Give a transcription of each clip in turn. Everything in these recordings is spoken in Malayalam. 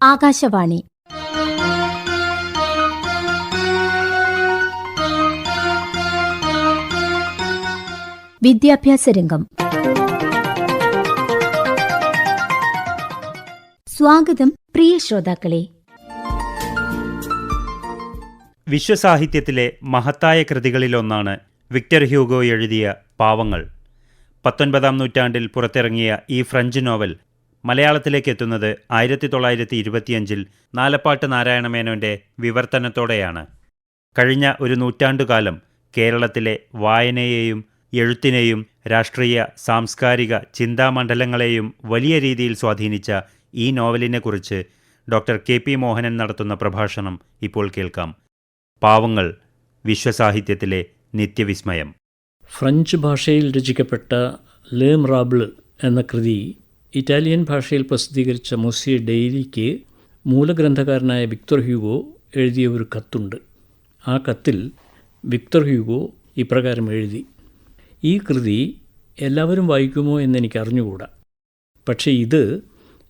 ആകാശവാണി. വിദ്യാഭ്യാസ രംഗം. സ്വാഗതം പ്രിയ ശ്രോതാക്കളെ. വിശ്വസാഹിത്യത്തിലെ മഹത്തായ കൃതികളിലൊന്നാണ് വിക്ടർ ഹ്യൂഗോ എഴുതിയ പാവങ്ങൾ. പത്തൊൻപതാം നൂറ്റാണ്ടിൽ പുറത്തിറങ്ങിയ ഈ ഫ്രഞ്ച് നോവൽ മലയാളത്തിലേക്ക് എത്തുന്നത് ആയിരത്തി തൊള്ളായിരത്തി ഇരുപത്തിയഞ്ചിൽ നാലപ്പാട്ട് നാരായണമേനോന്റെ വിവർത്തനത്തോടെയാണ്. കഴിഞ്ഞ ഒരു നൂറ്റാണ്ടുകാലം കേരളത്തിലെ വായനയെയും എഴുത്തിനെയും രാഷ്ട്രീയ സാംസ്കാരിക ചിന്താമണ്ഡലങ്ങളെയും വലിയ രീതിയിൽ സ്വാധീനിച്ച ഈ നോവലിനെക്കുറിച്ച് ഡോക്ടർ കെ പി മോഹനൻ നടത്തുന്ന പ്രഭാഷണം ഇപ്പോൾ കേൾക്കാം. പാവങ്ങൾ വിശ്വസാഹിത്യത്തിലെ നിത്യവിസ്മയം. ഫ്രഞ്ച് ഭാഷയിൽ രചിക്കപ്പെട്ട ലേം റാബിൾ എന്ന കൃതി ഇറ്റാലിയൻ ഭാഷയിൽ പ്രസിദ്ധീകരിച്ച മൊസിയ ഡെയിലിക്ക് മൂലഗ്രന്ഥകാരനായ വിക്ടർ ഹ്യൂഗോ എഴുതിയ ഒരു കത്തുണ്ട്. ആ കത്തിൽ വിക്ടർ ഹ്യൂഗോ ഇപ്രകാരം എഴുതി ഈ കൃതി എല്ലാവരും വായിക്കുമോ എന്നെനിക്ക് അറിഞ്ഞുകൂടാ. പക്ഷേ ഇത്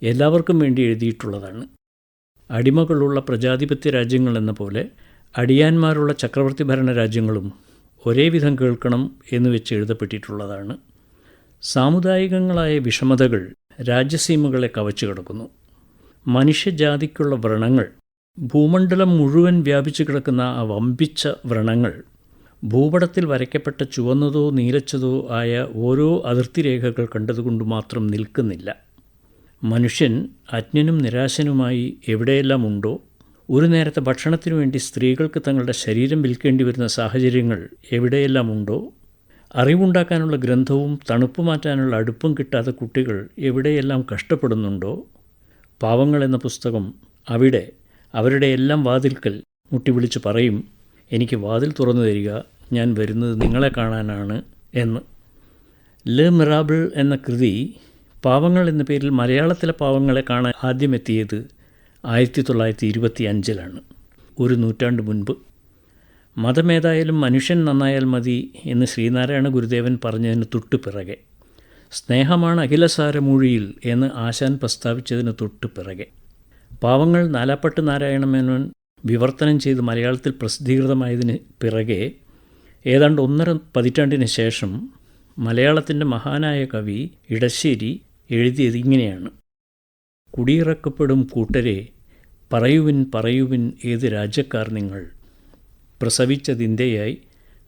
എല്ലാവർക്കും വേണ്ടി എഴുതിയിട്ടുള്ളതാണ്. അടിമകളുള്ള പ്രജാധിപത്യ രാജ്യങ്ങൾ എന്ന പോലെ അടിയാന്മാരുള്ള ചക്രവർത്തി ഭരണ രാജ്യങ്ങളും ഒരേ വിധം കേൾക്കണം എന്ന് വെച്ച് എഴുതപ്പെട്ടിട്ടുള്ളതാണ്. സാമുദായികങ്ങളായ വിഷമതകൾ രാജ്യസീമകളെ കവച്ചു കിടക്കുന്നു. മനുഷ്യജാതിക്കുള്ള വ്രണങ്ങൾ ഭൂമണ്ഡലം മുഴുവൻ വ്യാപിച്ചു കിടക്കുന്ന ആ വമ്പിച്ച വ്രണങ്ങൾ ഭൂപടത്തിൽ വരയ്ക്കപ്പെട്ട ചുവന്നതോ നീലച്ചതോ ആയ ഓരോ അതിർത്തി രേഖകൾ കണ്ടതുകൊണ്ട് മാത്രം നിൽക്കുന്നില്ല. മനുഷ്യൻ അജ്ഞനും നിരാശനുമായി എവിടെയെല്ലാം ഉണ്ടോ ഒരു നേരത്തെ ഭക്ഷണത്തിനു വേണ്ടി സ്ത്രീകൾക്ക് തങ്ങളുടെ ശരീരം വിൽക്കേണ്ടി വരുന്ന സാഹചര്യങ്ങൾ എവിടെയെല്ലാം ഉണ്ടോ അറിവുണ്ടാക്കാനുള്ള ഗ്രന്ഥവും തണുപ്പ് മാറ്റാനുള്ള അടുപ്പും കിട്ടാത്ത കുട്ടികൾ എവിടെയെല്ലാം കഷ്ടപ്പെടുന്നുണ്ടോ? പാവങ്ങൾ എന്ന പുസ്തകം അവിടെ അവരുടെ എല്ലാം വാതിൽക്കൽ മുട്ടി വിളിച്ച് പറയും എനിക്ക് വാതിൽ തുറന്നു തരിക ഞാൻ വരുന്നത് നിങ്ങളെ കാണാനാണ് എന്ന്. ലെ മിറാബിൾ എന്ന കൃതി പാവങ്ങൾ എന്ന പേരിൽ മലയാളത്തിലെ പാവങ്ങളെ കാണാൻ ആദ്യം എത്തിയത് ആയിരത്തി തൊള്ളായിരത്തി ഇരുപത്തി അഞ്ചിലാണ് ഒരു നൂറ്റാണ്ട് മുൻപ്. മതമേതായാലും മനുഷ്യൻ നന്നായാൽ മതി എന്ന് ശ്രീനാരായണ ഗുരുദേവൻ പറഞ്ഞതിന് തൊട്ടു പിറകെ. സ്നേഹമാണ് അഖിലസാരമൂഴിയിൽ എന്ന് ആശാൻ പ്രസ്താവിച്ചതിന് തൊട്ടു പിറകെ. പാവങ്ങൾ നാലാപ്പട്ട് നാരായണമേനോൻ വിവർത്തനം ചെയ്ത് മലയാളത്തിൽ പ്രസിദ്ധീകൃതമായതിന് പിറകെ ഏതാണ്ട് ഒന്നര പതിറ്റാണ്ടിന് ശേഷം മലയാളത്തിന്റെ മഹാനായ കവി ഇടശ്ശേരി എഴുതിയത് ഇങ്ങനെയാണ്. കുടിയിറക്കപ്പെടും കൂട്ടരെ പറയുവിൻ പറയുവിൻ ഏത് രാജ്യക്കാർ നിങ്ങൾ? പ്രസവിച്ചത് ഇന്ത്യയായി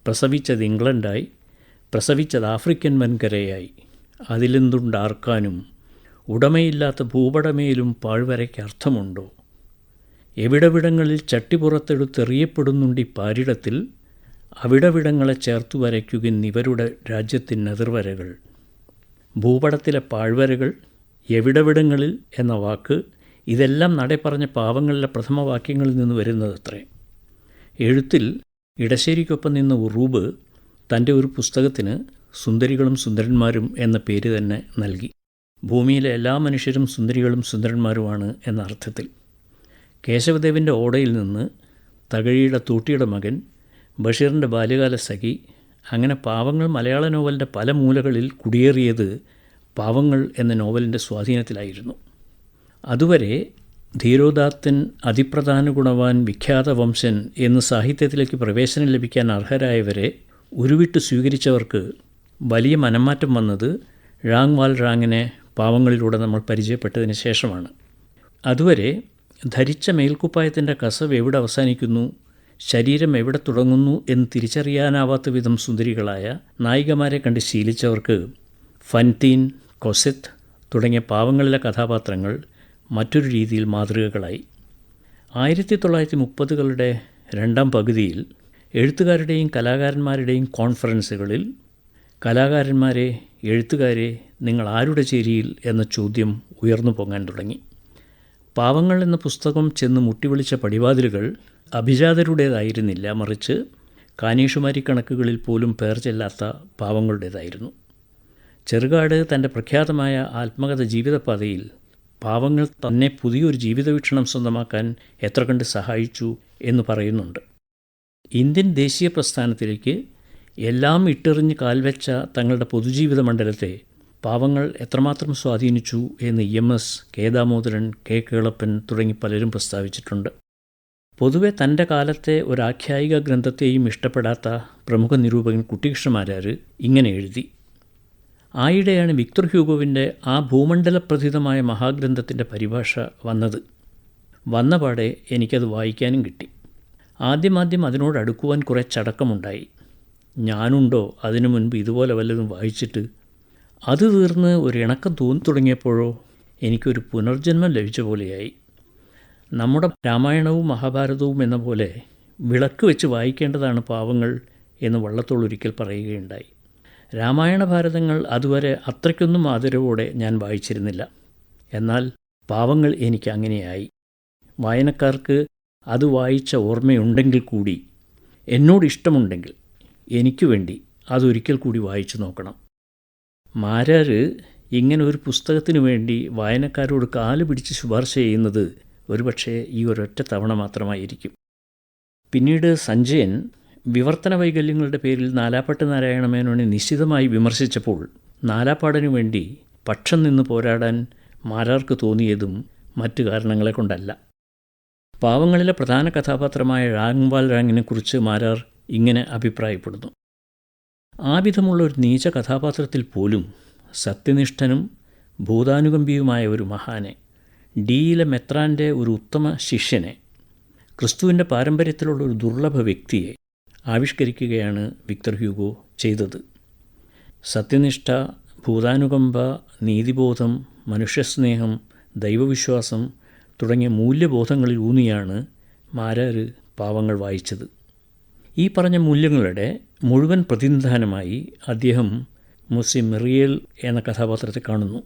പ്രസവിച്ചത് ഇംഗ്ലണ്ടായി പ്രസവിച്ചത് ആഫ്രിക്കൻ വൻകരയായി. അതിലെന്തുണ്ടാർക്കാനും ഉടമയില്ലാത്ത ഭൂപടമേലും പാഴ്വരയ്ക്ക് അർത്ഥമുണ്ടോ? എവിടവിടങ്ങളിൽ ചട്ടിപ്പുറത്തെടുത്തെറിയപ്പെടുന്നുണ്ട് ഈ പാരിടത്തിൽ അവിടവിടങ്ങളെ ചേർത്തു വരയ്ക്കുക ഇവരുടെ രാജ്യത്തിൻ എതിർവരകൾ ഭൂപടത്തിലെ പാഴ്വരകൾ എവിടവിടങ്ങളിൽ എന്ന വാക്ക് ഇതെല്ലാം നട പറഞ്ഞ പാവങ്ങളിലെ പ്രഥമ വാക്യങ്ങളിൽ നിന്ന് വരുന്നതത്രേ. എഴുത്തിൽ ഇടശ്ശേരിക്കൊപ്പം നിന്ന ഉറൂബ് തന്റെ ഒരു പുസ്തകത്തിന് സുന്ദരികളും സുന്ദരന്മാരും എന്ന പേര് തന്നെ നൽകി. ഭൂമിയിലെ എല്ലാ മനുഷ്യരും സുന്ദരികളും സുന്ദരന്മാരുമാണ് എന്ന അർത്ഥത്തിൽ. കേശവദേവിന്റെ ഓടയിൽ നിന്ന് തകഴിയുടെ തൂട്ടിയുടെ മകൻ ബഷീറിന്റെ ബാല്യകാല സഖി അങ്ങനെ പാവങ്ങൾ മലയാള നോവലിന്റെ പല മൂലകളിൽ കുടിയേറിയത് പാവങ്ങൾ എന്ന നോവലിന്റെ സ്വാധീനത്തിലായിരുന്നു. അതുവരെ ധീരോദാത്തൻ അതിപ്രധാന ഗുണവാൻ വിഖ്യാത വംശൻ എന്ന് സാഹിത്യത്തിലേക്ക് പ്രവേശനം ലഭിക്കാൻ അർഹരായവരെ ഉരുവിട്ട് സ്വീകരിച്ചവർക്ക് വലിയ മനംമാറ്റം വന്നത് റാങ് വാൽ റാങ്ങിനെ പാവങ്ങളിലൂടെ നമ്മൾ പരിചയപ്പെട്ടതിന് ശേഷമാണ്. അതുവരെ ധരിച്ച മേൽക്കുപ്പായത്തിന്റെ കസവ് എവിടെ അവസാനിക്കുന്നു ശരീരം എവിടെ തുടങ്ങുന്നു എന്ന് തിരിച്ചറിയാനാവാത്ത വിധം സുന്ദരികളായ നായികമാരെ കണ്ട് ശീലിച്ചവർക്ക് ഫൻതീൻ കൊസെത്ത് തുടങ്ങിയ പാവങ്ങളിലെ കഥാപാത്രങ്ങൾ മറ്റൊരു രീതിയിൽ മാതൃകകളായി. ആയിരത്തി തൊള്ളായിരത്തി മുപ്പതുകളുടെ രണ്ടാം പകുതിയിൽ എഴുത്തുകാരുടെയും കലാകാരന്മാരുടെയും കോൺഫറൻസുകളിൽ കലാകാരന്മാരെ എഴുത്തുകാരെ നിങ്ങൾ ആരുടെ ചേരിയിൽ എന്ന ചോദ്യം ഉയർന്നു പൊങ്ങാൻ തുടങ്ങി. പാവങ്ങൾ എന്ന പുസ്തകം ചെന്ന് മുട്ടിവിളിച്ച പടിവാതിലുകൾ അഭിജാതരുടേതായിരുന്നില്ല മറിച്ച് കാനീഷുമാരി കണക്കുകളിൽ പോലും പേർ ചെല്ലാത്ത പാവങ്ങളുടേതായിരുന്നു. ചെറുകാട് തന്റെ പ്രഖ്യാതമായ ആത്മകഥ ജീവിതപാതയിൽ പാവങ്ങൾ തന്നെ പുതിയൊരു ജീവിതവീക്ഷണം സ്വന്തമാക്കാൻ എത്ര കണ്ട് സഹായിച്ചു എന്ന് പറയുന്നുണ്ട്. ഇന്ത്യൻ ദേശീയ പ്രസ്ഥാനത്തിലേക്ക് എല്ലാം ഇട്ടെറിഞ്ഞ് കാൽവെച്ച തങ്ങളുടെ പൊതുജീവിത മണ്ഡലത്തെ പാവങ്ങൾ എത്രമാത്രം സ്വാധീനിച്ചു എന്ന് E M S K Damodaran K Kelappan തുടങ്ങി പലരും പ്രസ്താവിച്ചിട്ടുണ്ട്. പൊതുവെ തന്റെ കാലത്തെ ഒരാഖ്യായിക ഗ്രന്ഥത്തെയും ഇഷ്ടപ്പെടാത്ത പ്രമുഖ നിരൂപകൻ കുട്ടികൃഷ്ണമാരാർ ഇങ്ങനെ എഴുതി. ആയിടെയാണ് വിക്ടർ ഹ്യൂഗോവിന്റെ ആ ഭൂമണ്ഡലപ്രഥിതമായ മഹാഗ്രന്ഥത്തിന്റെ പരിഭാഷ വന്നത്. വന്നപാടെ എനിക്കത് വായിക്കാനും കിട്ടി. ആദ്യമാദ്യം അതിനോട് അടുക്കുവാൻ കുറേ ചടക്കമുണ്ടായി. ഞാനുണ്ടോ അതിനു മുൻപ് ഇതുപോലെ വല്ലതും വായിച്ചിട്ട്? അത് തീർന്ന് ഒരു ഇണക്കം തോന്നി തുടങ്ങിയപ്പോഴോ എനിക്കൊരു പുനർജന്മം ലഭിച്ച പോലെയായി. നമ്മുടെ രാമായണവും മഹാഭാരതവും എന്ന പോലെ വിളക്ക് വെച്ച് വായിക്കേണ്ടതാണ് പാവങ്ങൾ എന്ന് വള്ളത്തോൾ ഒരിക്കൽ പറയുകയുണ്ടായി. രാമായണ ഭാരതങ്ങൾ അതുവരെ അത്രയ്ക്കൊന്നും ആദരവോടെ ഞാൻ വായിച്ചിരുന്നില്ല. എന്നാൽ പാവങ്ങൾ എനിക്ക് അങ്ങനെയായി. വായനക്കാർക്ക് അത് വായിച്ച ഓർമ്മയുണ്ടെങ്കിൽ കൂടി എന്നോട് ഇഷ്ടമുണ്ടെങ്കിൽ എനിക്ക് വേണ്ടി അതൊരിക്കൽ കൂടി വായിച്ചു നോക്കണം. മാരാർ ഇങ്ങനെ ഒരു പുസ്തകത്തിനു വേണ്ടി വായനക്കാരോട് കാൽ പിടിച്ച് ശുപാർശ ചെയ്യുന്നത് ഒരുപക്ഷേ ഈ ഒരൊറ്റ തവണ മാത്രമായിരിക്കും. പിന്നീട് സഞ്ജയൻ വിവർത്തന വൈകല്യങ്ങളുടെ പേരിൽ നാലാപ്പാട്ട് നാരായണമേനോനെ നിശ്ചിതമായി വിമർശിച്ചപ്പോൾ നാലാപ്പാടിനു വേണ്ടി പക്ഷം നിന്ന് പോരാടാൻ മാരാർക്ക് തോന്നിയതും മറ്റു കാരണങ്ങളെ കൊണ്ടല്ല. പാവങ്ങളിലെ പ്രധാന കഥാപാത്രമായ റാങ്വാൽ റാങ്ങിനെക്കുറിച്ച് മാരാർ ഇങ്ങനെ അഭിപ്രായപ്പെടുന്നു. ആ വിധമുള്ള ഒരു നീച കഥാപാത്രത്തിൽ പോലും സത്യനിഷ്ഠനും ഭൂതാനുകമ്പിയുമായ ഒരു മഹാനെ ഡിയിലെ മെത്രാന്റെ ഒരു ഉത്തമ ശിഷ്യനെ ക്രിസ്തുവിന്റെ പാരമ്പര്യത്തിലുള്ള ഒരു ദുർലഭ വ്യക്തിയെ ആവിഷ്കരിക്കുകയാണ് വിക്ടർ ഹ്യൂഗോ ചെയ്തത്. സത്യനിഷ്ഠ ഭൂതാനുകമ്പ നീതിബോധം മനുഷ്യസ്നേഹം ദൈവവിശ്വാസം തുടങ്ങിയ മൂല്യബോധങ്ങളിൽ ഊന്നിയാണ് മാരാര് പാവങ്ങൾ വായിച്ചത്. ഈ പറഞ്ഞ മൂല്യങ്ങളുടെ മുഴുവൻ പ്രതിനിധാനമായി അദ്ദേഹം മുസി മെറിയൽ എന്ന കഥാപാത്രത്തെ കാണുന്നു.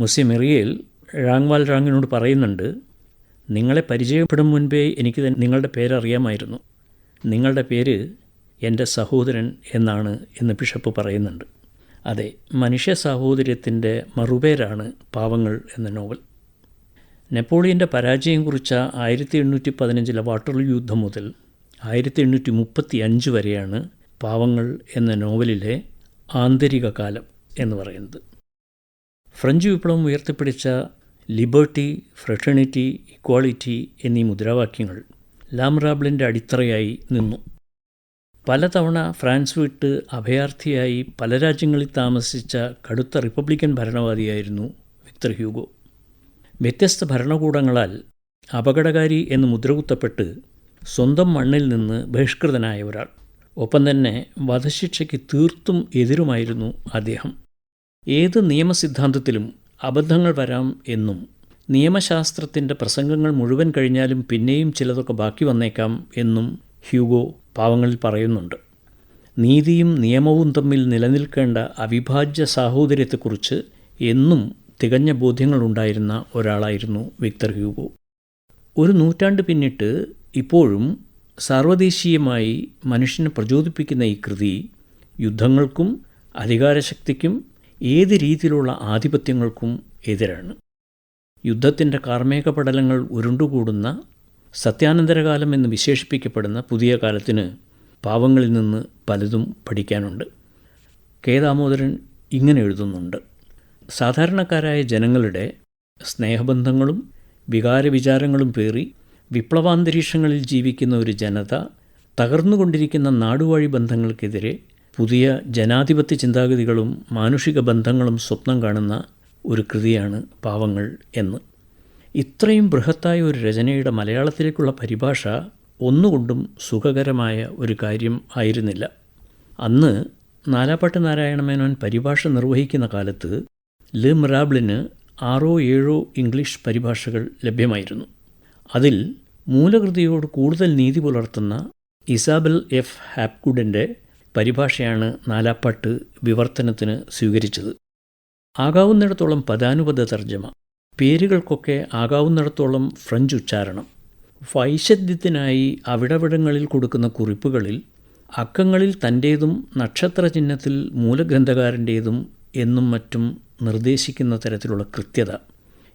മുസി മെറിയൽ റാങ്വാൽ റാങ്ങിനോട് പറയുന്നുണ്ട് നിങ്ങളെ പരിചയപ്പെടും മുൻപേ എനിക്ക് നിങ്ങളുടെ പേരറിയാമായിരുന്നു. നിങ്ങളുടെ പേര് എന്റെ സഹോദരൻ എന്നാണ് എന്ന് ബിഷപ്പ് പറയുന്നുണ്ട്. അതെ മനുഷ്യ സാഹോദര്യത്തിന്റെ മറുപേരാണ് പാവങ്ങൾ എന്ന നോവൽ. നെപ്പോളിയന്റെ പരാജയം കുറിച്ച ആയിരത്തി എണ്ണൂറ്റി പതിനഞ്ചിലെ വാട്ടർലൂ യുദ്ധം മുതൽ ആയിരത്തി എണ്ണൂറ്റി മുപ്പത്തി അഞ്ച് വരെയാണ് പാവങ്ങൾ എന്ന നോവലിലെ ആന്തരിക കാലം എന്ന് പറയുന്നത്. ഫ്രഞ്ച് വിപ്ലവം ഉയർത്തിപ്പിടിച്ച ലിബർട്ടി ഫ്രട്ടേണിറ്റി ഇക്വാളിറ്റി എന്നീ മുദ്രാവാക്യങ്ങൾ ലാംറാബിളിന്റെ അടിത്തറയായി നിന്നു. പലതവണ ഫ്രാൻസ് വിട്ട് അഭയാർത്ഥിയായി പല രാജ്യങ്ങളിൽ താമസിച്ച കടുത്ത റിപ്പബ്ലിക്കൻ ഭരണവാദിയായിരുന്നു വിക്ടർ ഹ്യൂഗോ. വ്യത്യസ്ത ഭരണകൂടങ്ങളാൽ അപകടകാരി എന്ന് മുദ്രകുത്തപ്പെട്ട് സ്വന്തം മണ്ണിൽ നിന്ന് ബഹിഷ്കൃതനായ ഒരാൾ ഒപ്പം തന്നെ വധശിക്ഷയ്ക്ക് തീർത്തും എതിരുമായിരുന്നു അദ്ദേഹം. ഏത് നിയമസിദ്ധാന്തത്തിലും അബദ്ധങ്ങൾ വരാം എന്നും നിയമശാസ്ത്രത്തിന്റെ പ്രസംഗങ്ങൾ മുഴുവൻ കഴിഞ്ഞാലും പിന്നെയും ചിലതൊക്കെ ബാക്കി വന്നേക്കാം എന്നും ഹ്യൂഗോ പാവങ്ങളിൽ പറയുന്നുണ്ട്. നീതിയും നിയമവും തമ്മിൽ നിലനിൽക്കേണ്ട അവിഭാജ്യ സാഹോദര്യത്തെക്കുറിച്ച് എന്നും തികഞ്ഞ ബോധ്യങ്ങളുണ്ടായിരുന്ന ഒരാളായിരുന്നു വിക്ടർ ഹ്യൂഗോ. ഒരു നൂറ്റാണ്ട് പിന്നിട്ട് ഇപ്പോഴും സാർവദേശീയമായി മനുഷ്യനെ പ്രചോദിപ്പിക്കുന്ന ഈ കൃതി യുദ്ധങ്ങൾക്കും അധികാരശക്തിക്കും ഏത് രീതിയിലുള്ള ആധിപത്യങ്ങൾക്കും എതിരാണ്. യുദ്ധത്തിന്റെ കാർമേക പടലങ്ങൾ ഉരുണ്ടുകൂടുന്ന സത്യാനന്തരകാലം എന്ന് വിശേഷിപ്പിക്കപ്പെടുന്ന പുതിയ കാലത്തിന് പാവങ്ങളിൽ നിന്ന് പലതും പഠിക്കാനുണ്ട്. കെ. ദാമോദരൻ ഇങ്ങനെ എഴുതുന്നുണ്ട്. സാധാരണക്കാരായ ജനങ്ങളുടെ സ്നേഹബന്ധങ്ങളും വികാരവിചാരങ്ങളും പേറി വിപ്ലവാന്തരീക്ഷങ്ങളിൽ ജീവിക്കുന്ന ഒരു ജനത തകർന്നുകൊണ്ടിരിക്കുന്ന നാടുവാഴി ബന്ധങ്ങൾക്കെതിരെ പുതിയ ജനാധിപത്യ ചിന്താഗതികളും മാനുഷിക ബന്ധങ്ങളും സ്വപ്നം കാണുന്ന ഒരു കൃതിയാണ് പാവങ്ങൾ എന്ന്. ഇത്രയും ബൃഹത്തായ ഒരു രചനയുടെ മലയാളത്തിലേക്കുള്ള പരിഭാഷ ഒന്നുകൊണ്ടും സുഖകരമായ ഒരു കാര്യം ആയിരുന്നില്ല. അന്ന് നാലാപ്പാട്ട് നാരായണമേനോൻ പരിഭാഷ നിർവഹിക്കുന്ന കാലത്ത് ലെ മിറാബിളിന് ആറോ ഏഴോ ഇംഗ്ലീഷ് പരിഭാഷകൾ ലഭ്യമായിരുന്നു. അതിൽ മൂലകൃതിയോട് കൂടുതൽ നീതി പുലർത്തുന്ന ഇസാബൽ എഫ്. ഹാപ്കുഡിന്റെ പരിഭാഷയാണ് നാലാപ്പാട്ട് വിവർത്തനത്തിന് സ്വീകരിച്ചത്. ആകാവുന്നിടത്തോളം പദാനുപത തർജമ പേരുകൾക്കൊക്കെ ആകാവുന്നിടത്തോളം ഫ്രഞ്ച് ഉച്ചാരണം വൈശദ്യത്തിനായി അവിടവിടങ്ങളിൽ കൊടുക്കുന്ന കുറിപ്പുകളിൽ അക്കങ്ങളിൽ തന്റേതും നക്ഷത്രചിഹ്നത്തിൽ മൂലഗ്രന്ഥകാരന്റേതും എന്നും മറ്റും നിർദ്ദേശിക്കുന്ന തരത്തിലുള്ള കൃത്യത.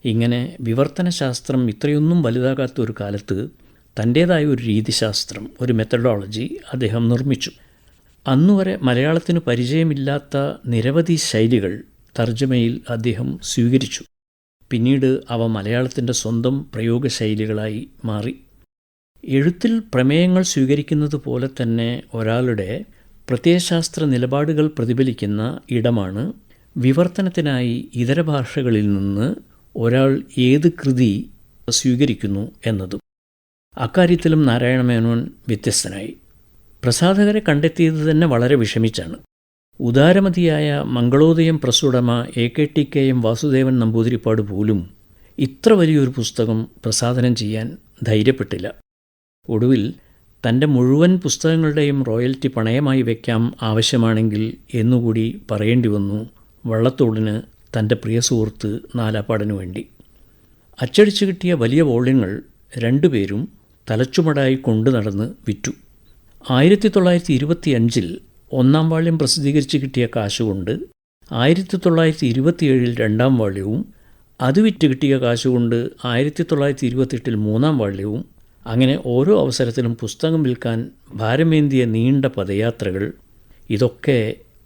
ഇങ്ങനെ വിവർത്തനശാസ്ത്രം ഇത്രയൊന്നും വലുതാകാത്ത ഒരു കാലത്ത് തന്റേതായ ഒരു രീതിശാസ്ത്രം ഒരു മെത്തഡോളജി അദ്ദേഹം നിർമ്മിച്ചു. അന്നുവരെ മലയാളത്തിന് പരിചയമില്ലാത്ത നിരവധി ശൈലികൾ തർജമയിൽ അദ്ദേഹം സ്വീകരിച്ചു. പിന്നീട് അവ മലയാളത്തിന്റെ സ്വന്തം പ്രയോഗശൈലികളായി മാറി. എഴുത്തിൽ പ്രമേയങ്ങൾ സ്വീകരിക്കുന്നത് പോലെ തന്നെ ഒരാളുടെ പ്രത്യയശാസ്ത്ര നിലപാടുകൾ പ്രതിഫലിക്കുന്ന ഇടമാണ് വിവർത്തനത്തിനായി ഇതര ഭാഷകളിൽ നിന്ന് ഒരാൾ ഏത് കൃതി സ്വീകരിക്കുന്നു എന്നതും. അക്കാര്യത്തിലും നാരായണമേനോൻ വ്യത്യസ്തനായി. പ്രസാധകരെ കണ്ടെത്തിയത് തന്നെ വളരെ വിഷമിച്ചാണ്. ഉദാരമതിയായ Mangalodayam പ്രസുടമ A K T K M Vasudevan Namboothiripad പോലും ഇത്ര വലിയൊരു പുസ്തകം പ്രസാധനം ചെയ്യാൻ ധൈര്യപ്പെട്ടില്ല. ഒടുവിൽ തന്റെ മുഴുവൻ പുസ്തകങ്ങളുടെയും റോയൽറ്റി പണയമായി വയ്ക്കാം ആവശ്യമാണെങ്കിൽ എന്നുകൂടി പറയേണ്ടി വന്നു വള്ളത്തോടിന് തന്റെ പ്രിയ സുഹൃത്ത് നാലാപ്പാടിനു വേണ്ടി. അച്ചടിച്ചു കിട്ടിയ വലിയ വോള്യങ്ങൾ രണ്ടുപേരും തലച്ചുമടായി കൊണ്ടു നടന്ന് വിറ്റു. ആയിരത്തി തൊള്ളായിരത്തി ഇരുപത്തി അഞ്ചിൽ ഒന്നാം വാള്യം പ്രസിദ്ധീകരിച്ച് കിട്ടിയ കാശുകൊണ്ട് ആയിരത്തി തൊള്ളായിരത്തി ഇരുപത്തിയേഴിൽ രണ്ടാം വാള്യവും അത് വിറ്റ് കിട്ടിയ കാശുകൊണ്ട് ആയിരത്തി തൊള്ളായിരത്തി ഇരുപത്തെട്ടിൽ മൂന്നാം വാള്യവും അങ്ങനെ ഓരോ അവസരത്തിലും പുസ്തകം വിൽക്കാൻ ഭാരമേന്തിയ നീണ്ട പദയാത്രകൾ ഇതൊക്കെ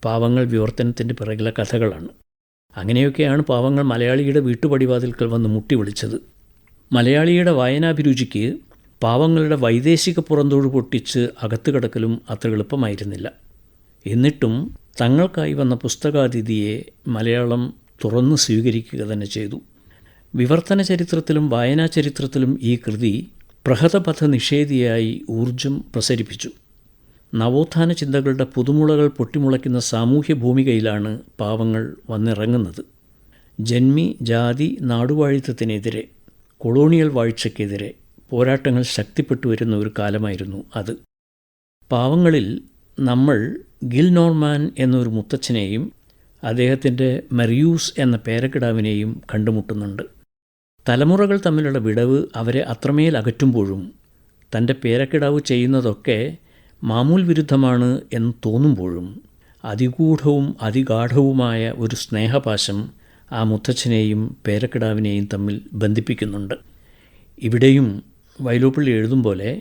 പാവങ്ങൾ വിവർത്തനത്തിന്റെ പിറകിലെ കഥകളാണ്. അങ്ങനെയൊക്കെയാണ് പാവങ്ങൾ മലയാളിയുടെ വീട്ടുപടിവാതിൽക്കൽ വന്ന് മുട്ടി വിളിച്ചത്. മലയാളിയുടെ വായനാഭിരുചിക്ക് പാവങ്ങളുടെ വൈദേശിക പുറന്തോട് പൊട്ടിച്ച് അകത്തു കിടക്കലും അത്ര എളുപ്പമായിരുന്നില്ല. എന്നിട്ടും തങ്ങൾക്കായി വന്ന പുസ്തകാതിഥിയെ മലയാളം തുറന്ന് സ്വീകരിക്കുക തന്നെ ചെയ്തു. വിവർത്തന ചരിത്രത്തിലും വായനാ ചരിത്രത്തിലും ഈ കൃതി പ്രഹതപഥ നിഷേധിയായി ഊർജം പ്രസരിപ്പിച്ചു. നവോത്ഥാന ചിന്തകളുടെ പുതുമുളകൾ പൊട്ടിമുളയ്ക്കുന്ന സാമൂഹ്യ ഭൂമികയിലാണ് പാവങ്ങൾ വന്നിറങ്ങുന്നത്. ജന്മി ജാതി നാടുവാഴിത്തത്തിനെതിരെ കൊളോണിയൽ വാഴ്ചയ്ക്കെതിരെ പോരാട്ടങ്ങൾ ശക്തിപ്പെട്ടു വരുന്ന ഒരു കാലമായിരുന്നു അത്. പാവങ്ങളിൽ നമ്മൾ ഗിൽ നോർമാൻ എന്നൊരു മുത്തച്ഛനെയും അദ്ദേഹത്തിന്റെ മെറിയൂസ് എന്ന പേരക്കിടാവിനെയും കണ്ടുമുട്ടുന്നുണ്ട്. തലമുറകൾ തമ്മിലുള്ള വിടവ് അവരെ അത്രമേൽ അകറ്റുമ്പോഴും തന്റെ പേരക്കിടാവ് ചെയ്യുന്നതൊക്കെ മാമൂൽ വിരുദ്ധമാണ് എന്ന് തോന്നുമ്പോഴും അതിഗൂഢവും അതിഗാഠവുമായ ഒരു സ്നേഹപാശം ആ മുത്തച്ഛനെയും പേരക്കിടാവിനെയും തമ്മിൽ ബന്ധിപ്പിക്കുന്നുണ്ട്. ഇവിടെയും വൈലോപ്പിള്ളി എഴുതും പോലെ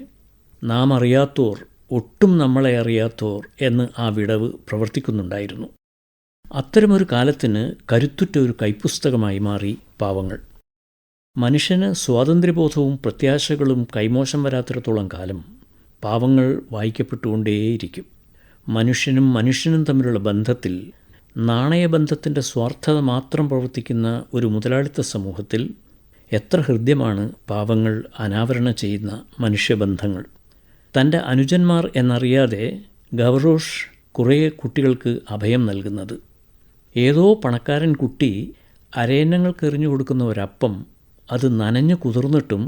നാം അറിയാത്തോർ ഒട്ടും നമ്മളെ അറിയാത്തോർ എന്ന് ആ വിടവ് പ്രവർത്തിക്കുന്നുണ്ടായിരുന്നു. അത്തരമൊരു കാലത്തിന് കരുത്തുറ്റ ഒരു കൈപ്പുസ്തകമായി മാറി പാവങ്ങൾ. മനുഷ്യന് സ്വാതന്ത്ര്യബോധവും പ്രത്യാശകളും കൈമോശം വരാത്തിടത്തോളം കാലം പാവങ്ങൾ വായിക്കപ്പെട്ടുകൊണ്ടേയിരിക്കും. മനുഷ്യനും മനുഷ്യനും തമ്മിലുള്ള ബന്ധത്തിൽ നാണയബന്ധത്തിന്റെ സ്വാർത്ഥത മാത്രം പ്രവർത്തിക്കുന്ന ഒരു മുതലാളിത്ത സമൂഹത്തിൽ എത്ര ഹൃദ്യമാണ് പാവങ്ങൾ അനാവരണം ചെയ്യുന്ന മനുഷ്യബന്ധങ്ങൾ. തന്റെ അനുജന്മാർ എന്നറിയാതെ ഗവറോഷ് കുറേ കുട്ടികൾക്ക് അഭയം നൽകുന്നത്. ഏതോ പണക്കാരൻ കുട്ടി അരയന്നങ്ങൾക്ക് എറിഞ്ഞു കൊടുക്കുന്ന ഒരപ്പം അത് നനഞ്ഞു കുതിർന്നിട്ടും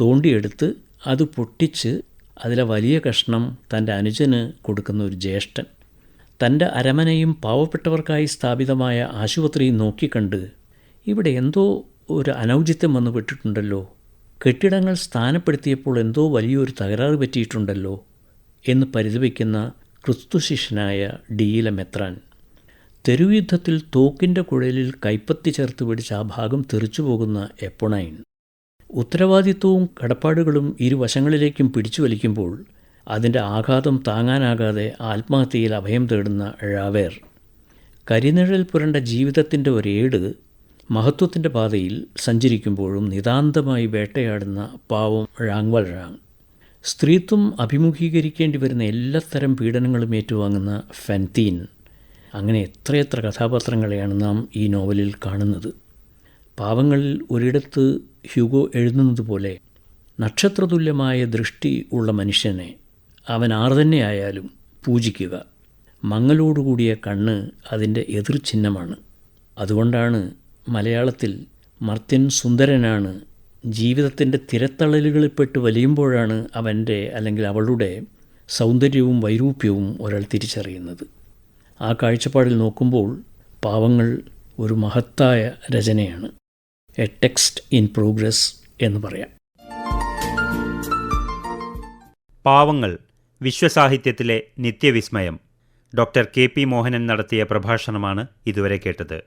തോണ്ടിയെടുത്ത് അത് പൊട്ടിച്ച് അതിലെ വലിയ കഷ്ണം തന്റെ അനുജന് കൊടുക്കുന്ന ഒരു ജ്യേഷ്ഠൻ. തന്റെ അരമനയും പാവപ്പെട്ടവർക്കായി സ്ഥാപിതമായ ആശുപത്രിയും നോക്കിക്കണ്ട് ഇവിടെ എന്തോ ഒരു അനൗചിത്യം വന്നു പെട്ടിട്ടുണ്ടല്ലോ കെട്ടിടങ്ങൾ സ്ഥാനപ്പെടുത്തിയപ്പോൾ എന്തോ വലിയൊരു തകരാറ് പറ്റിയിട്ടുണ്ടല്ലോ എന്ന് പരിതപിക്കുന്ന ക്രിസ്തുശിഷ്യനായ ഡീല മെത്രാൻ. തെരുവുയുദ്ധത്തിൽ തോക്കിന്റെ കുഴലിൽ കൈപ്പത്തി ചേർത്ത് പിടിച്ച് ആ ഭാഗം തെറിച്ചു പോകുന്ന എപ്പൊണൈൻ. ഉത്തരവാദിത്വവും കടപ്പാടുകളും ഇരുവശങ്ങളിലേക്കും പിടിച്ചു വലിക്കുമ്പോൾ അതിന്റെ ആഘാതം താങ്ങാനാകാതെ ആത്മഹത്യയിൽ അഭയം തേടുന്ന ഴാവേർ കരിനിഴൽ പുരണ്ട ജീവിതത്തിന്റെ ഒരേട് മഹത്വത്തിന്റെ പാതയിൽ സഞ്ചരിക്കുമ്പോഴും നിതാന്തമായി വേട്ടയാടുന്ന പാവം റാങ്വൽ റാങ് സ്ത്രീത്വം അഭിമുഖീകരിക്കേണ്ടി വരുന്ന എല്ലാത്തരം പീഡനങ്ങളും ഏറ്റുവാങ്ങുന്ന ഫെൻതീൻ. അങ്ങനെ എത്രയെത്ര കഥാപാത്രങ്ങളെയാണ് നാം ഈ നോവലിൽ കാണുന്നത്. പാവങ്ങളിൽ ഒരിടത്ത് ഹ്യൂഗോ എഴുതുന്നത് പോലെ നക്ഷത്രതുല്യമായ ദൃഷ്ടി ഉള്ള മനുഷ്യനെ അവൻ ആർ തന്നെയായാലും പൂജിക്കുക. മങ്ങലോടുകൂടിയ കണ്ണ് അതിന്റെ എതിർചിഹ്നമാണ്. അതുകൊണ്ടാണ് മലയാളത്തിൽ മർത്യൻ സുന്ദരനാണ് ജീവിതത്തിന്റെ തിരത്തളലുകളിൽപ്പെട്ട് വലിയുമ്പോഴാണ് അവന്റെ അല്ലെങ്കിൽ അവളുടെ സൗന്ദര്യവും വൈരൂപ്യവും ഒരാൾ തിരിച്ചറിയുന്നത്. ആ കാഴ്ചപ്പാടിൽ നോക്കുമ്പോൾ പാവങ്ങൾ ഒരു മഹത്തായ രചനയാണ്. എ ടെക്സ്റ്റ് ഇൻ പ്രോഗ്രസ് എന്ന് പറയാം. പാവങ്ങൾ വിശ്വസാഹിത്യത്തിലെ നിത്യവിസ്മയം. ഡോക്ടർ കെ പി മോഹനൻ നടത്തിയ പ്രഭാഷണമാണ് ഇതുവരെ കേട്ടത്.